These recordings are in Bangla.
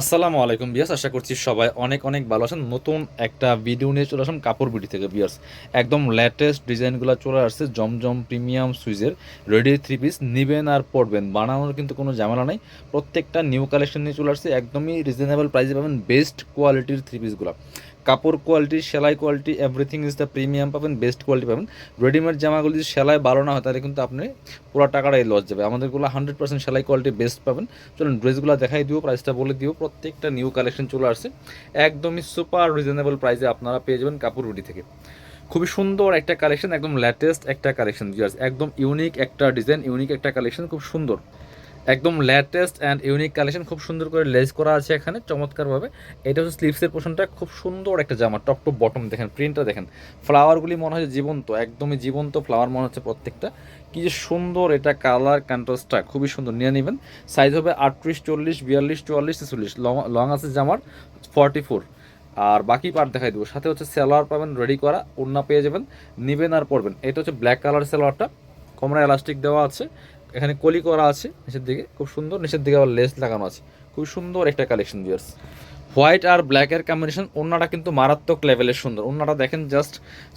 আসসালামু আলাইকুম বিয়াস আশা করছি সবাই অনেক অনেক ভালো আছেন। নতুন একটা ভিডিও নিয়ে চলে আসলাম কাপড় বিটি থেকে বিয়ার্স একদম লেটেস্ট ডিজাইনগুলো চলে আসছে, জমজম প্রিমিয়াম সুইজের রেডি থ্রি পিস নিবেন আর পড়বেন বানানোর কিন্তু কোনো ঝামেলা নাই। প্রত্যেকটা নিউ কালেকশন নিয়ে চলে আসছে, একদমই রিজনেবল প্রাইসে পাবেন বেস্ট কোয়ালিটির থ্রি পিসগুলো কাপড় কোয়ালিটি সেলাই quality everything is the premium পাবেন বেস্ট কোয়ালিটি পাবেন। রেডিমেড জামাগুলো যদি সেলাই ভালো না হয়, তাহলে কিন্তু আপনি পুরো টাকাটাই লস যাবে। আমাদেরগুলো হান্ড্রেড পার্সেন্ট সেলাই কোয়ালিটি বেস্ট পাবেন। চলুন ড্রেসগুলো দেখাই দিও প্রাইসটা বলে দিও। প্রত্যেকটা নিউ কালেকশন চলে আসছে। একদমই সুপার রিজনেবল প্রাইসে আপনারা পেয়ে যাবেন কাপড় রুটি থেকে। খুবই সুন্দর একটা কালেকশন একদম লেটেস্ট একটা কালেকশন একদম ইউনিক একটা ডিজাইন ইউনিক একটা কালেকশন খুব সুন্দর। একদম লেটেস্ট অ্যান্ড ইউনিক কালেকশন খুব সুন্দর করে লেস করা আছে এখানে, চমৎকারভাবে। এটা হচ্ছে স্লিভসের পোর্শনটা খুব সুন্দর একটা জামা টপ টু বটম দেখেন প্রিন্টটা দেখেন। ফ্লাওয়ারগুলি মনে হয় জীবন্ত, একদমই জীবন্ত ফ্লাওয়ার মনে হচ্ছে প্রত্যেকটা। কি যে সুন্দর এটা কালার কন্ট্রাস্টটা খুবই সুন্দর, নিয়ে নেবেন। সাইজ হবে আটত্রিশ, চল্লিশ, বিয়াল্লিশ, চুয়াল্লিশ, ছেচল্লিশ লং আছে জামার ফর্টি ফোর আর বাকি পার্ট দেখাই দেবো। সাথে হচ্ছে সেলোয়ার পাবেন রেডি করা, ওড়না পেয়ে যাবেন, নিবেন আর পরবেন। এটা হচ্ছে ব্ল্যাক কালার সেলোয়ারটা কোমরা এলাস্টিক দেওয়া আছে। এখানে কলি করা আছে নিচের দিকে, খুব সুন্দর। নিচের দিকে আবার লেস লাগানো আছে। খুব সুন্দর একটা কালেকশন ভিউয়ার্স হোয়াইট আর ব্ল্যাকের কম্বিনেশন ওনাটা কিন্তু মারাত্মক লেভেলের সুন্দর। ওনাটা দেখেন জাস্ট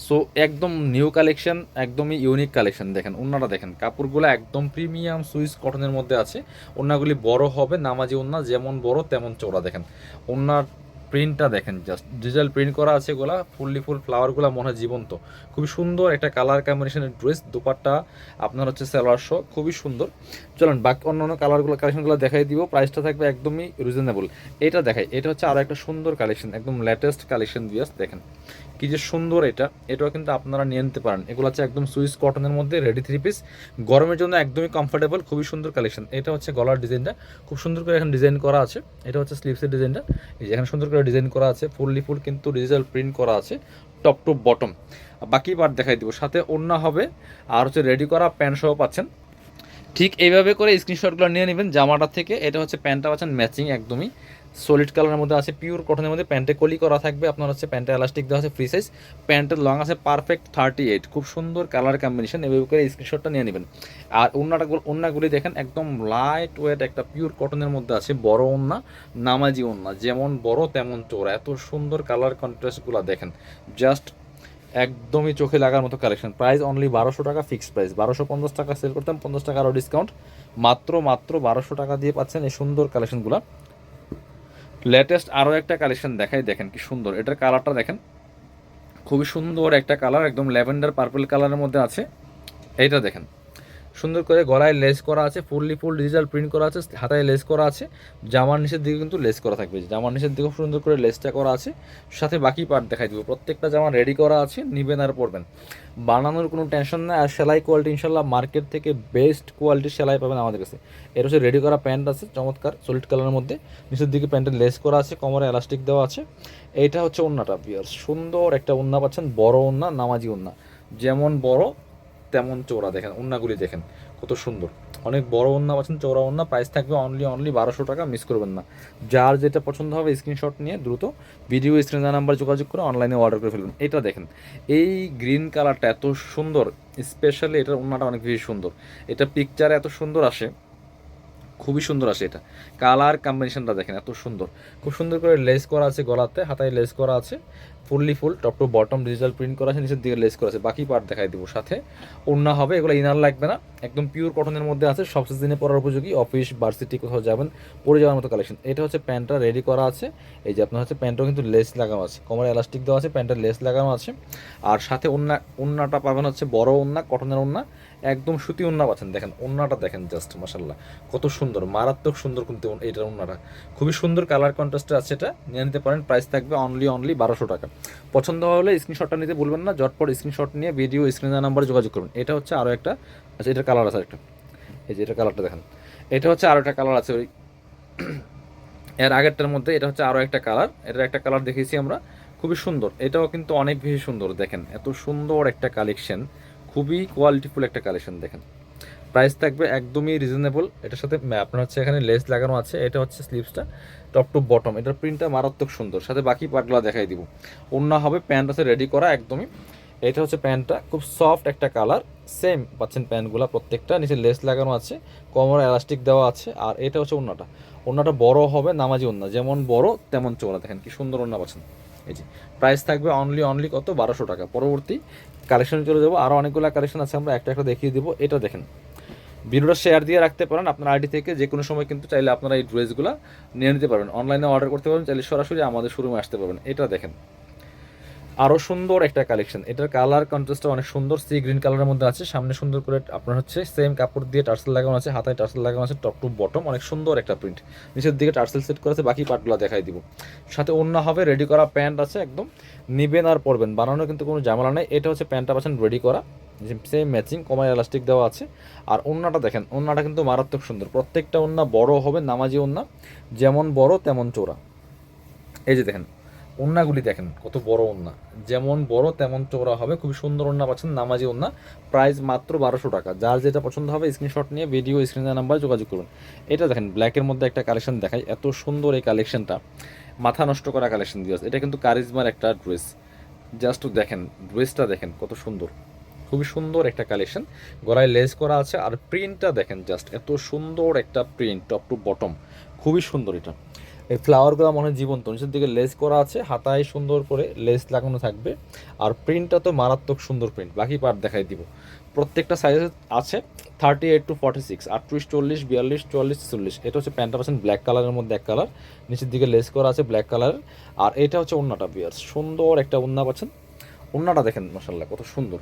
সো একদম নিউ কালেকশন একদমই ইউনিক কালেকশন দেখেন। ওনাটা দেখেন, কাপড়গুলো একদম প্রিমিয়াম সুইস কটনের মধ্যে আছে। ওনাগুলি বড় হবে, নামাজি ওনা যেমন বড় তেমন চওড়া দেখেন। ওনার প্রিন্টটা দেখেন জাস্ট ডিজিটাল প্রিন্ট করা আছে এগুলা ফুললি ফুল ফ্লাওয়ারগুলো মনে হয় জীবন্ত। খুবই সুন্দর একটা কালার কম্বিনেশনের ড্রেস দুপাট্টা আপনার হচ্ছে সালোয়ার শো খুবই সুন্দর। চলুন, বাকি অন্য অন্য কালারগুলো কালেকশনগুলো দেখাই দিব প্রাইসটা থাকবে একদমই রিজনেবল এটা দেখাই, এটা হচ্ছে আরও একটা সুন্দর কালেকশন একদম লেটেস্ট কালেকশন দিয়ে, দেখেন। কি যে সুন্দর এটা, এটাও কিন্তু আপনারা নিয়ে নিতে পারেন। এগুলো হচ্ছে একদম সুইস কটনের মধ্যে রেডি থ্রি পিস গরমের জন্য একদমই কমফোর্টেবল খুবই সুন্দর কালেকশন এটা হচ্ছে গলার ডিজাইনটা। খুব সুন্দর করে এখন ডিজাইন করা আছে। এটা হচ্ছে স্লিভসের ডিজাইনটা। এই যে এখানে সুন্দর করে ডিজাইন করা আছে। ফুললি ফুল কিন্তু ডিজিটাল প্রিন্ট করা আছে টপ টু বটম বাকি পার্ট দেখাই দিব। সাথে ওড়না হবে। আর হচ্ছে রেডি করা প্যান্ট সহ পাচ্ছেন। ঠিক এইভাবে করে স্ক্রিনশটগুলো নিয়ে নেবেন। জামাটা থেকে এটা হচ্ছে প্যান্টটা পাচ্ছেন ম্যাচিং একদমই। সলিড কালারের মধ্যে আছে পিওর কটনের মধ্যে প্যান্টে কলি করা থাকবে, আপনার হচ্ছে প্যান্টে এলাস্টিক দেওয়া আছে ফ্রি সাইজ প্যান্টের লং আছে পারফেক্ট থার্টি এইট খুব সুন্দর কালার কম্বিনেশন এভাবে করে স্ক্রিনশটটা নিয়ে নেবেন। আর ওনাটা ওনাগুলি দেখেন, একদম লাইট ওয়েট একটা পিওর কটনের মধ্যে আছে, বড় ওন্না, নামাজি ওন্না, যেমন বড় তেমন চোরা এত সুন্দর কালার কন্ট্রাস্টগুলো দেখেন জাস্ট একদমই চোখে লাগার মতো কালেকশন প্রাইস অনলি বারোশো টাকা ফিক্সড প্রাইস বারোশো পঞ্চাশ টাকা সেল করতাম, পঞ্চাশ টাকা আরও ডিসকাউন্ট মাত্র মাত্র বারোশো টাকা দিয়ে পাচ্ছেন এই সুন্দর কালেকশনগুলো লেটেস্ট আরও একটা কালেকশন দেখাই, দেখেন কি সুন্দর। এটার কালারটা দেখেন। খুবই সুন্দর একটা কালার একদম ল্যাভেন্ডার পার্পল কালারের মধ্যে আছে। এইটা দেখেন। সুন্দর করে গলায় লেস করা আছে, ফুললি ফুল ডিজিটাল প্রিন্ট করা আছে, হাতায় লেস করা আছে, জামার নিচের দিকে কিন্তু লেস করা থাকবে, জামার নিচের দিকে সুন্দর করে লেসটা করা আছে, সাথে বাকি পার্ট দেখাই দিব, প্রত্যেকটা জামা রেডি করা আছে, নিবেন আর পরবেন। বানানোর কোনো টেনশন নেই, আর সেলাই কোয়ালিটি ইনশাল্লাহ মার্কেট থেকে বেস্ট কোয়ালিটির সেলাই পাবেন আমাদের কাছে। এর হচ্ছে রেডি করা প্যান্ট আছে, চমৎকার সলিড কালারের মধ্যে, নিচের দিকে প্যান্টের লেস করা আছে, কোমরে এলাস্টিক দেওয়া আছে। এইটা হচ্ছে ওন্নাটা বিয়ার সুন্দর একটা ওন্না পাচ্ছেন, বড় ওন্না, নামাজি ওন্না। যেমন বড় তেমন চৌড়া দেখেন, ওন্নাগুলি দেখেন, কত সুন্দর। অনেক বড় ওন্না পাচ্ছেন চৌড়া ওন্না প্রাইস থাকবে অনলি অনলি বারোশো টাকা মিস করবেন না। যার যেটা পছন্দ হবে স্ক্রিনশট নিয়ে দ্রুত ভিডিও স্ক্রিনের নাম্বার যোগাযোগ করে অনলাইনে অর্ডার করে ফেলবেন। এটা দেখেন, এই গ্রিন কালারটা এত সুন্দর স্পেশালি এটার ওন্নাটা অনেক বেশি সুন্দর। এটা পিকচারে এত সুন্দর আসে, খুবই সুন্দর আসে এটা। কালার কম্বিনেশনটা দেখেন, এত সুন্দর। খুব সুন্দর করে লেস করা আছে গলাতে, হাতায় লেস করা আছে। Fully full top to bottom digital print করা আছে, নিচের দিকে লেস করা আছে। বাকি পার্ট দেখাই দেবো সাথে। ওড়না হবে, এগুলো ইনার লাগবে না। একদম পিওর কটনের মধ্যে আছে, সব দিনে পরার উপযোগী। অফিস ভার্সিটি কোথাও যাবেন, পরে যাওয়ার মতো কালেকশন এটা হচ্ছে প্যান্টটা রেডি করা আছে। এই যে আপনার হচ্ছে প্যান্টও কিন্তু লেস লাগানো আছে। কোমরে এলাস্টিক দেওয়া আছে প্যান্টের লেস লাগানো আছে। আর সাথে ওন্না ওন্নাটা পাবেন হচ্ছে বড় ওন্না কটনের ওন্না একদম সুতি ওন্না পাচ্ছেন। দেখেন ওন্নাটা দেখেন জাস্ট মাসাল্লাহ কত সুন্দর, মারাত্মক সুন্দর কিন্তু এইটার ওন্নাটা খুবই সুন্দর কালার কন্ট্রাস্টে আছে এটা। নিয়ে নিতে পারেন প্রাইস থাকবে অনলি অনলি বারোশো টাকা। পছন্দ হলে স্ক্রিনশটটা নিতে ভুলবেন না জটপট স্ক্রিনশট নিয়ে ভিডিও স্ক্রিনের নাম্বারে যোগাযোগ করবেন এটা হচ্ছে আরও একটা আচ্ছা এটার কালার আছে একটা এই যে এটা কালারটা দেখেন। এটা হচ্ছে আরও একটা কালার আছে ওই এর আগেরটার মধ্যে এটা হচ্ছে আরও একটা কালার এটার একটা কালার দেখেছি আমরা। খুবই সুন্দর। এটাও কিন্তু অনেক বেশি সুন্দর, দেখেন। এত সুন্দর একটা কালেকশন খুবই কোয়ালিটিফুল একটা কালেকশন দেখেন। প্রাইস থাকবে একদমই রিজনেবল এটার সাথে আপনার হচ্ছে এখানে লেস লাগানো আছে, এটা হচ্ছে স্লিভসটা টপ টু বটম এটার প্রিন্টটা মারাত্মক সুন্দর। সাথে বাকি পার্টগুলো দেখাই দিব। অন্য হবে প্যান্ট আছে রেডি করা একদমই। এটা হচ্ছে প্যান্টটা খুব সফট একটা কালার সেম পাচ্ছেন প্যান্টগুলো প্রত্যেকটা। নিচে লেস লাগানো আছে, কোমরে এলাস্টিক দেওয়া আছে, আর এটা হচ্ছে ওন্নাটা ওন্নাটা বড় হবে, নামাজি ওন্না যেমন বড়, তেমন চোরা দেখেন কি সুন্দর ওন্না পাচ্ছেন। এই যে প্রাইস থাকবে অনলি অনলি কত? বারোশো টাকা। পরবর্তী কালেকশনে চলে যাব। আরও অনেকগুলো কালেকশন আছে, আমরা একটা একটা দেখিয়ে দিব। এটা দেখেন। ভিডিওটা শেয়ার দিয়ে রাখতে পারেন। আপনার আইডি থেকে যে কোনো সময় কিন্তু চাইলে আপনারা এই ড্রেসগুলো নিয়ে নিতে পারবেন। অনলাইনে অর্ডার করতে পারবেন, চাইলে সরাসরি আমাদের শোরুমে আসতে পারবেন। এটা দেখেন। আরও সুন্দর একটা কালেকশন এটার কালার কন্ট্রাস্টটা অনেক সুন্দর। সি গ্রিন কালারের মধ্যে আছে। সামনে সুন্দর করে আপনার হচ্ছে সেম কাপড় দিয়ে টার্সেল লাগানো আছে, হাতায় টার্সেল লাগানো আছে টপ টু বটম অনেক সুন্দর একটা প্রিন্ট নিচের দিকে টার্সেল সেট করা আছে, বাকি পার্টগুলো দেখাই দিব। সাথে অন্য হবে রেডি করা প্যান্ট আছে একদম। নিবেন আর পরবেন। বানানোর কিন্তু কোনো ঝামেলা নেই। এটা হচ্ছে প্যান্টটা পাচ্ছেন রেডি করা। সেম ম্যাচিং কমায় এলাস্টিক দেওয়া আছে। আর ওন্নাটা দেখেন, ওন্নাটা কিন্তু মারাত্মক সুন্দর। প্রত্যেকটা ওন্না বড় হবে, নামাজি ওন্না, যেমন বড় তেমন চোরা এই যে দেখেন, ওন্নাগুলি দেখেন, কত বড় ওন্না। যেমন বড় তেমন চোরা হবে, খুবই সুন্দর ওন্না পাচ্ছেন, নামাজি ওন্না। প্রাইস মাত্র বারোশো টাকা। যার যেটা পছন্দ হবে স্ক্রিনশট নিয়ে ভিডিও স্ক্রিনের নাম্বার যোগাযোগ করুন। এটা দেখেন ব্ল্যাকের মধ্যে একটা কালেকশন দেখাই। এত সুন্দর এই কালেকশনটা মাথা নষ্ট করা কালেকশন দিয়ে এটা কিন্তু কারিজমার একটা ড্রেস জাস্ট দেখেন ড্রেসটা দেখেন, কত সুন্দর। খুবই সুন্দর একটা কালেকশন গলায় লেস করা আছে। আর প্রিন্টটা দেখেন জাস্ট এত সুন্দর একটা প্রিন্ট টপ টু বটম খুবই সুন্দর এটা। এই ফ্লাওয়ারগুলো মনে হয় জীবন্ত। নিচের দিকে লেস করা আছে। হাতায় সুন্দর করে লেস লাগানো থাকবে। আর প্রিন্টটা তো মারাত্মক সুন্দর প্রিন্ট বাকি পার্ট দেখাই দিব। প্রত্যেকটা সাইজ আছে thirty eight to forty six আটত্রিশ, চল্লিশ, বিয়াল্লিশ, চুয়াল্লিশ চল্লিশ এটা হচ্ছে প্যান্টটা পাচ্ছেন ব্ল্যাক কালারের মধ্যে এক কালার নিচের দিকে লেস করা আছে ব্ল্যাক কালারের আর এটা হচ্ছে ওন্নাটা বিয়ার্স সুন্দর একটা ওন্না পাচ্ছেন। ওন্নাটা দেখেন মাসাল্লাহ কত সুন্দর।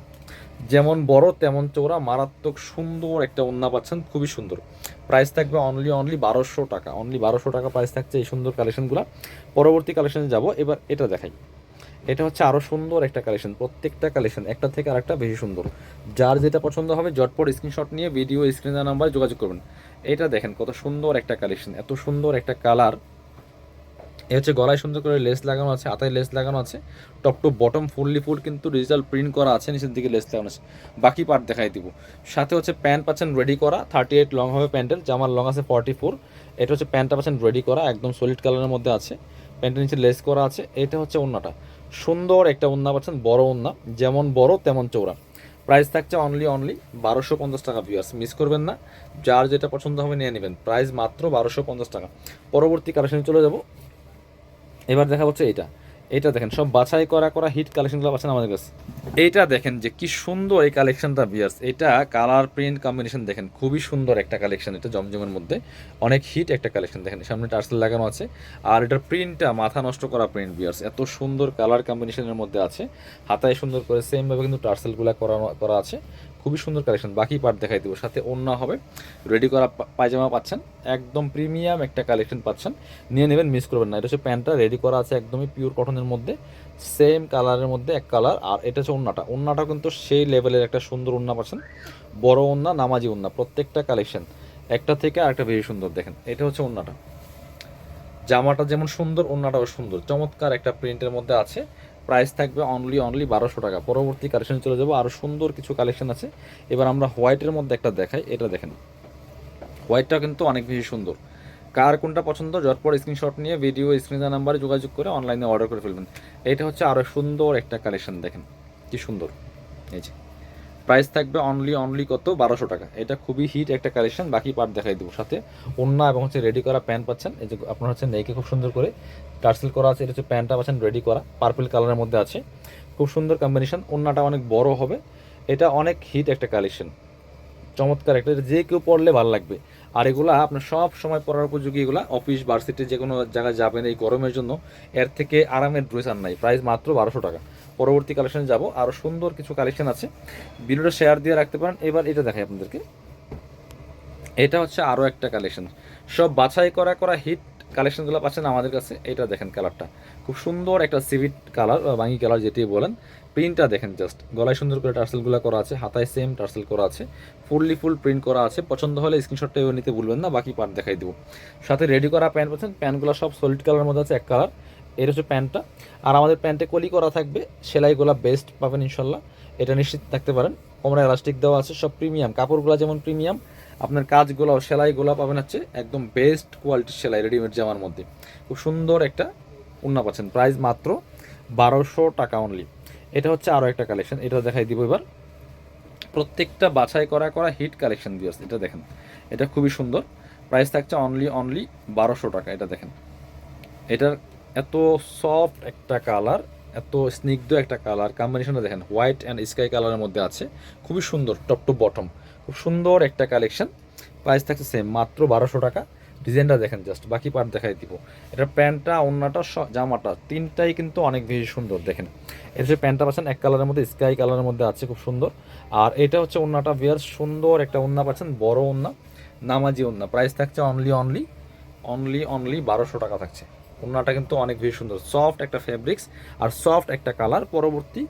যেমন বড়, তেমন চৌড়া মারাত্মক সুন্দর একটা ওন্না পাচ্ছেন, খুবই সুন্দর। প্রাইস থাকবে অনলি অনলি বারোশো টাকা অনলি বারোশো টাকা প্রাইস থাকছে এই সুন্দর কালেকশনগুলো পরবর্তী কালেকশনে যাব, এবার এটা দেখাই। এটা হচ্ছে আরও সুন্দর একটা কালেকশন প্রত্যেকটা কালেকশন একটা থেকে আরেকটা বেশি সুন্দর। যার যেটা পছন্দ হবে জটপট স্ক্রিনশট নিয়ে ভিডিও স্ক্রিনের নাম্বার যোগাযোগ করবেন। এটা দেখেন কত সুন্দর একটা কালেকশন এত সুন্দর একটা কালার এ হচ্ছে গলায় সুন্দর করে লেস লাগানো আছে হাতায় লেস লাগানো আছে। Top to bottom fully full কিন্তু ডিজিটাল প্রিন্ট করা আছে, নিচের দিকে লেস লাগানো আছে। বাকি পার্ট দেখাই দিব। সাথে হচ্ছে প্যান্ট পাচ্ছেন রেডি করা থার্টি এইট লং হবে প্যান্টের জামার লং আছে ফর্টি ফোর এটা হচ্ছে প্যান্টটা পাচ্ছেন রেডি করা, একদম সলিড কালারের মধ্যে আছে। প্যান্টের নিচে লেস করা আছে, এটা হচ্ছে ওন্নাটা। সুন্দর একটা ওন্না পাচ্ছেন, বড় ওন্না, যেমন বড় তেমন চৌড়া প্রাইস থাকছে অনলি অনলি বারোশো পঞ্চাশ টাকা ভিউয়ার্স মিস করবেন না, যার যেটা পছন্দ হবে নিয়ে নেবেন। প্রাইস মাত্র বারোশো পঞ্চাশ টাকা। পরবর্তী কালেকশনে চলে যাব। এবার দেখা হচ্ছে এটা। এটা দেখেন, সব বাছাই করা করা হিট কালেকশনগুলো পাচ্ছেন আমাদের কাছে। এইটা দেখেন যে কি সুন্দর এই কালেকশনটা বিয়ার্স এটা কালার প্রিন্ট কম্বিনেশন দেখেন, খুবই সুন্দর একটা কালেকশন এটা জমজমের মধ্যে। অনেক হিট একটা কালেকশন দেখেন, সামনে টার্সেল লাগানো আছে। আর এটার প্রিন্টটা মাথা নষ্ট করা প্রিন্ট বিয়ার্স এত সুন্দর কালার কম্বিনেশনের মধ্যে আছে। হাতায় সুন্দর করে সেমভাবে কিন্তু টার্সেলগুলো করা করা আছে। খুবই সুন্দর কালেকশন। বাকি পার্ট দেখাই দেবো। সাথে অন্য হবে। রেডি করা পায়জামা পাচ্ছেন। একদম প্রিমিয়াম একটা কালেকশন পাচ্ছেন। নিয়ে নেবেন মিস করবেন না। এটা হচ্ছে প্যান্টটা। রেডি করা আছে একদমই পিওর কটনের মধ্যে। সেম কালারের মধ্যে এক কালার আর এটা হচ্ছে ওন্নাটা ওন্নাটা কিন্তু সেই লেভেলের একটা সুন্দর ওন্না পাচ্ছেন। বড় ওন্না নামাজি ওন্না প্রত্যেকটা কালেকশন। একটা থেকে আরেকটা বেশি সুন্দর, দেখেন। এটা হচ্ছে ওন্নাটা জামাটা যেমন সুন্দর ওন্নাটাও সুন্দর। চমৎকার একটা প্রিন্টের মধ্যে আছে। প্রাইস থাকবে অনলি অনলি বারোশো টাকা। পরবর্তী কালেকশন চলে যাব। আরও সুন্দর কিছু কালেকশন আছে। এবার আমরা হোয়াইটের মধ্যে একটা দেখাই। এটা দেখেন হোয়াইটটা কিন্তু অনেক বেশি সুন্দর। কার কোনটা পছন্দ পর স্ক্রিনশট নিয়ে ভিডিও স্ক্রিনের নাম্বারে যোগাযোগ করে অনলাইনে অর্ডার করে ফেলবেন। এটা হচ্ছে আরও সুন্দর একটা কালেকশন দেখেন। কি সুন্দর। এই যে। প্রাইস থাকবে অনলি অনলি কত? বারোশো টাকা। এটা খুবই হিট একটা কালেকশন বাকি পার্ট দেখাই দেবো। সাথে ওন্না এবং হচ্ছে রেডি করা প্যান্ট পাচ্ছেন। এই যে আপনার হচ্ছে নেকে খুব সুন্দর করে টার্সেল করা আছে, এটা হচ্ছে প্যান্টটা পাচ্ছেন রেডি করা। পার্পল কালারের মধ্যে আছে। খুব সুন্দর কম্বিনেশন ওন্নাটা অনেক বড় হবে। এটা অনেক হিট একটা কালেকশন চমৎকার একটা। যে কেউ পড়লে ভালো লাগবে। আর এগুলা আপনার সব সময় পড়ার উপযোগী এগুলা। অফিস ভার্সিটি যে কোনো জায়গায় যাবেন এই গরমের জন্য, এর থেকে আরামের ড্রেস আর নাই। প্রাইস মাত্র বারোশো টাকা। পরবর্তী কালেকশনে যাব। আরও সুন্দর কিছু কালেকশন আছে। ভিডিওটা শেয়ার দিয়ে রাখতে পারেন। এবার এটা দেখাই আপনাদেরকে। এটা হচ্ছে আরও একটা কালেকশন সব বাছাই করা করা হিট কালেকশনগুলো পাচ্ছেন আমাদের কাছে। এটা দেখেন কালারটা খুব সুন্দর একটা সিভিট কালার বাঙি কালার যেটি বলেন। প্রিন্টটা দেখেন জাস্ট গলায় সুন্দর করে টার্সেলগুলো করা আছে। হাতায় সেম টার্সেল করা আছে। ফুললি ফুল প্রিন্ট করা আছে। পছন্দ হলে স্ক্রিনশটটা নিতে ভুলবেন না। বাকি পার্ট দেখাই দেবো। সাথে রেডি করা প্যান্ট পাচ্ছেন। প্যান্টগুলো সব সলিড কালারের মধ্যে আছে, এক কালার এর হচ্ছে প্যান্টটা। আর আমাদের প্যান্টে কলি করা থাকবে সেলাইগুলো বেস্ট পাবেন ইনশাল্লাহ। এটা নিশ্চিত থাকতে পারেন। কোমরে এলাস্টিক দেওয়া আছে, সব প্রিমিয়াম কাপড়গুলো যেমন প্রিমিয়াম আপনার কাজগুলো সেলাইগুলো পাবেন হচ্ছে একদম বেস্ট কোয়ালিটির সেলাই রেডিমেড জামার মধ্যে। খুব সুন্দর একটা উন্না পাচ্ছেন। প্রাইস মাত্র বারোশো টাকা অনলি এটা হচ্ছে আরও একটা কালেকশন এটা দেখাই দিব এবার। প্রত্যেকটা বাছাই করা করা হিট কালেকশন ভিউয়ার্স এটা দেখেন। এটা খুবই সুন্দর। প্রাইস থাকছে অনলি অনলি বারোশো টাকা, এটা দেখেন। এটার এত সফট একটা কালার এত স্নিগ্ধ একটা কালার কম্বিনেশনটা দেখেন হোয়াইট অ্যান্ড স্কাই কালারের মধ্যে আছে। খুবই সুন্দর টপ টু বটম খুব সুন্দর একটা কালেকশন প্রাইস থাকছে সেম মাত্র বারোশো টাকা। ডিজাইনটা দেখেন জাস্ট বাকি পার্ট দেখাই দিব। এটা প্যান্টটা অন্যটা জামাটা, তিনটাই কিন্তু অনেক বেশি সুন্দর, দেখেন। এটা যে প্যান্টটা পাচ্ছেন, এক কালারের মধ্যে স্কাই কালারের মধ্যে আছে, খুব সুন্দর। আর এটা হচ্ছে ওন্নাটা বিয়ার সুন্দর একটা ওন্না পাচ্ছেন, বড় ওন্না, নামাজি ওন্না। প্রাইস থাকছে অনলি অনলি অনলি অনলি বারোশো টাকা থাকছে। ওন্নাটা কিন্তু অনেক বেশি সুন্দর। সফট একটা ফেব্রিক্স আর সফট একটা কালার পরবর্তী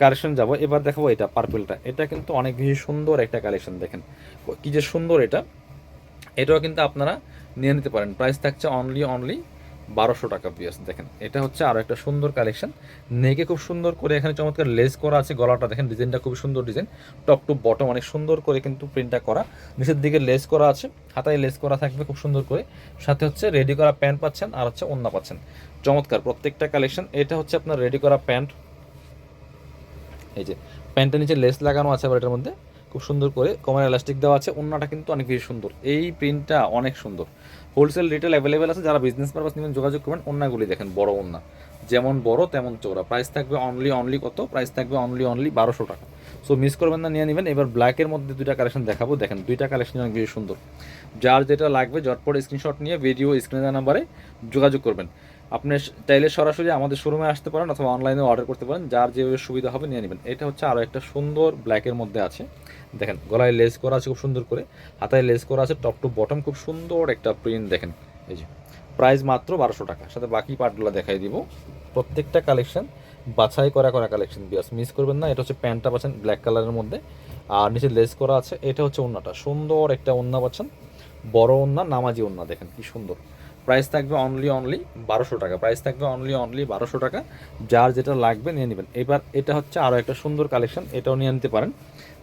কালেকশন যাব। এবার দেখাবো এটা পার্পেলটা এটা কিন্তু অনেক বেশি সুন্দর একটা কালেকশন দেখেন। কি যে সুন্দর এটা। এটাও কিন্তু আপনারা নিয়ে নিতে পারেন। প্রাইস থাকছে অনলি অনলি বারোশো টাকা পিয়াস দেখেন। এটা হচ্ছে আরও একটা সুন্দর কালেকশন নেকে খুব সুন্দর করে এখানে চমৎকার লেস করা আছে, গলাটা দেখেন ডিজাইনটা খুব সুন্দর ডিজাইন টপ টু বটম অনেক সুন্দর করে কিন্তু প্রিন্টটা করা। নিচের দিকে লেস করা আছে, হাতায় লেস করা থাকবে খুব সুন্দর করে। সাথে হচ্ছে রেডি করা প্যান্ট পাচ্ছেন আর হচ্ছে ওন্না পাচ্ছেন। চমৎকার, প্রত্যেকটা কালেকশন এটা হচ্ছে আপনার রেডি করা প্যান্ট এই যে প্যান্টের নিচে লেস লাগানো আছে আবার এটার মধ্যে। খুব সুন্দর করে কমার এলাস্টিক দেওয়া আছে, ওন্নাটা কিন্তু অনেক বেশি সুন্দর। এই প্রিন্টটা অনেক সুন্দর। হোলসেল রিটেল অ্যাভেলেবেল আছে, যারা বিজনেস পারপাস নেবেন, যোগাযোগ করবেন অন্যগুলি দেখেন, বড় অন্যা যেমন বড়, তেমন চোরা প্রাইস থাকবে অনলি অনলি কত? প্রাইস থাকবে অনলি অনলি বারোশো টাকা। সো মিস করবেন না, নিয়ে নেবেন। এবার ব্ল্যাকের মধ্যে দুইটা কালেকশন দেখাবো। দেখেন, দুইটা কালেকশন অনেক বেশি সুন্দর। যার যেটা লাগবে, ঝটপট স্ক্রিনশট নিয়ে ভিডিও স্ক্রিনে নাম্বারে যোগাযোগ করবেন। আপনি চাইলে সরাসরি আমাদের শোরুমে আসতে পারেন অথবা অনলাইনে অর্ডার করতে পারেন, যার যেভাবে সুবিধা হবে নিয়ে নেবেন। এটা হচ্ছে আরও একটা সুন্দর ব্ল্যাকের মধ্যে আছে। দেখেন, গলায় লেস করা আছে খুব সুন্দর করে, হাতায় লেস করা আছে টপ টু বটম খুব সুন্দর একটা প্রিন্ট দেখেন। এই যে প্রাইস মাত্র বারোশো টাকা। সাথে বাকি পার্টগুলো দেখাই দিব। প্রত্যেকটা কালেকশন বাছাই করা করা কালেকশন বিয়াস মিস করবেন না। এটা হচ্ছে প্যান্টটা পাচ্ছেন ব্ল্যাক কালারের মধ্যে। আর নিচে লেস করা আছে, এটা হচ্ছে ওন্নাটা। সুন্দর একটা ওন্না পাচ্ছেন। বড় ওন্না, নামাজি ওন্না, দেখেন কি সুন্দর। প্রাইস থাকবে অনলি অনলি বারোশো টাকা। প্রাইস থাকবে অনলি অনলি বারোশো টাকা। যার যেটা লাগবে নিয়ে নেবেন। এবার এটা হচ্ছে আরও একটা সুন্দর কালেকশন এটাও নিয়ে নিতে পারেন।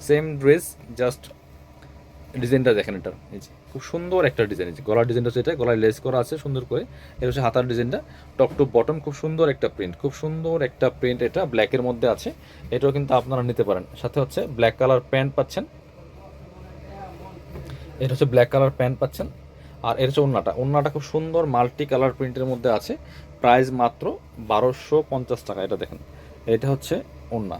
সেম ড্রেস জাস্ট ডিজাইনটা দেখেন এটার এই খুব সুন্দর একটা ডিজাইন। এই গলার ডিজাইনটা হচ্ছে এটা, গলায় লেস করা আছে সুন্দর করে। এটা হচ্ছে হাতার ডিজাইনটা। টপ টু বটম খুব সুন্দর একটা প্রিন্ট খুব সুন্দর একটা প্রিন্ট এটা ব্ল্যাকের মধ্যে আছে। এটাও কিন্তু আপনারা নিতে পারেন। সাথে হচ্ছে ব্ল্যাক কালার প্যান্ট পাচ্ছেন। এটা হচ্ছে ব্ল্যাক কালার প্যান্ট পাচ্ছেন। আর এর হচ্ছে ওন্নাটা। ওন্নাটা খুব সুন্দর মাল্টি কালার প্রিন্টের মধ্যে আছে। প্রাইস মাত্র বারোশো পঞ্চাশ টাকা, এটা দেখেন। এটা হচ্ছে ওন্না।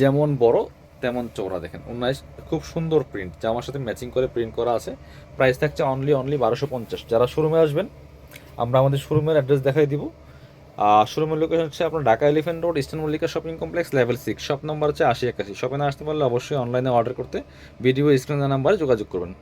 যেমন বড়, তেমন চৌড়া দেখেন। ওন্নায় খুব সুন্দর প্রিন্ট জামার সাথে ম্যাচিং করে প্রিন্ট করা আছে। প্রাইস থাকছে অনলি অনলি বারোশো পঞ্চাশ। যারা শোরুমে আসবেন, আমরা আমাদের শোরুমের অ্যাড্রেস দেখাই দিব। শোরুমের লোকেশন হচ্ছে আপনার Dhaka elephant road eastern Mallika shopping complex level six shop number হচ্ছে আশি একাশি। শপে না আসতে পারলে অবশ্যই অনলাইনে অর্ডার করতে ভিডিও স্ক্রিনের নাম্বারে যোগাযোগ করবেন।